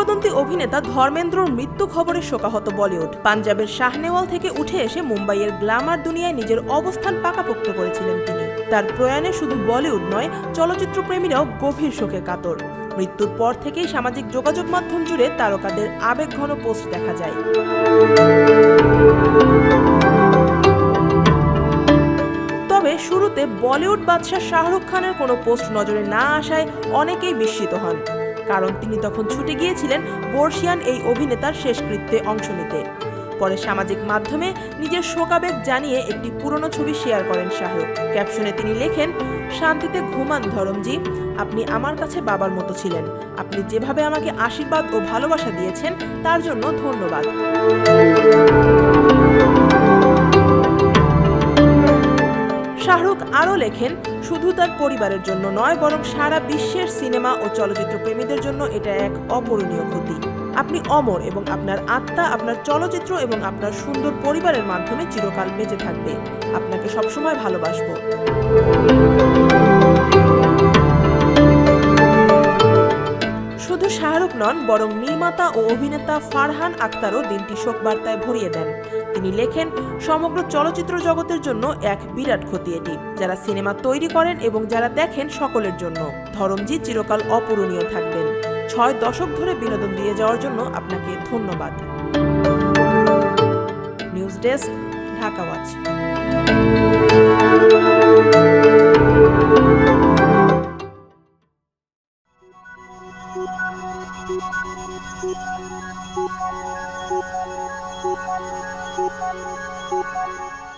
কিংবদন্তি অভিনেতা ধর্মেন্দ্রর মৃত্যু খবরে শোকাহত বলিউড। পাঞ্জাবের শাহনেওয়াল থেকে উঠে এসে মুম্বাইয়ের গ্ল্যামার দুনিয়ায় নিজের অবস্থান পাকাপোক্ত করেছিলেন তিনি। তার প্রয়াণে শুধু বলিউড নয় চলচ্চিত্র প্রেমীরাও গভীর শোকে কাতর। মৃত্যুর পর থেকেই সামাজিক যোগাযোগ মাধ্যম জুড়ে তারকাদের আবেগঘন পোস্ট দেখা যায়। তবে শুরুতে বলিউড বাদশাহ শাহরুখ খানের কোনো পোস্ট নজরে না আসায় অনেকেই বিস্মিত হন। কারণ তিনি তখন ছুটে গিয়েছিলেন বর্ষিয়ান এই অভিনেতার শেষকৃত্যে অংশ নিতে। পরে সামাজিক মাধ্যমে নিজের শোকাবেগ জানিয়ে একটি পুরনো ছবি শেয়ার করেন শাহরুখ। ক্যাপশনে তিনি লেখেন, শান্তিতে ঘুমান ধরমজি, আপনি আমার কাছে বাবার মতো ছিলেন। আপনি যেভাবে আমাকে আশীর্বাদ ও ভালোবাসা দিয়েছেন, তার জন্য ধন্যবাদ। আরও লেখেন, শুধু তার পরিবারের জন্য নয়, বরং সারা বিশ্বের সিনেমা ও চলচ্চিত্র প্রেমীদের জন্য এটা এক অপূরণীয় ক্ষতি। আপনি অমর এবং আপনার আত্মা, আপনার চলচ্চিত্র এবং আপনার সুন্দর পরিবারের মাধ্যমে চিরকাল বেঁচে থাকবে। আপনাকে সবসময় ভালোবাসবো। পরিচালক নন, বরং নির্মাতা ও অভিনেতা ফারহান আক্তারও দিনটি শোকবার্তায় ভরিয়ে দেন। তিনি লেখেন, সমগ্র চলচ্চিত্র জগতের জন্য এক বিরাট ক্ষতি এটি। যারা সিনেমা তৈরি করেন এবং যারা দেখেন সকলের জন্য। ধরমজি চিরকাল অপূরণীয় থাকবেন। ছয় দশক ধরে বিনোদন দিয়ে যাওয়ার জন্য আপনাকে ধন্যবাদ। News desk, Dhaka watch. Thank you.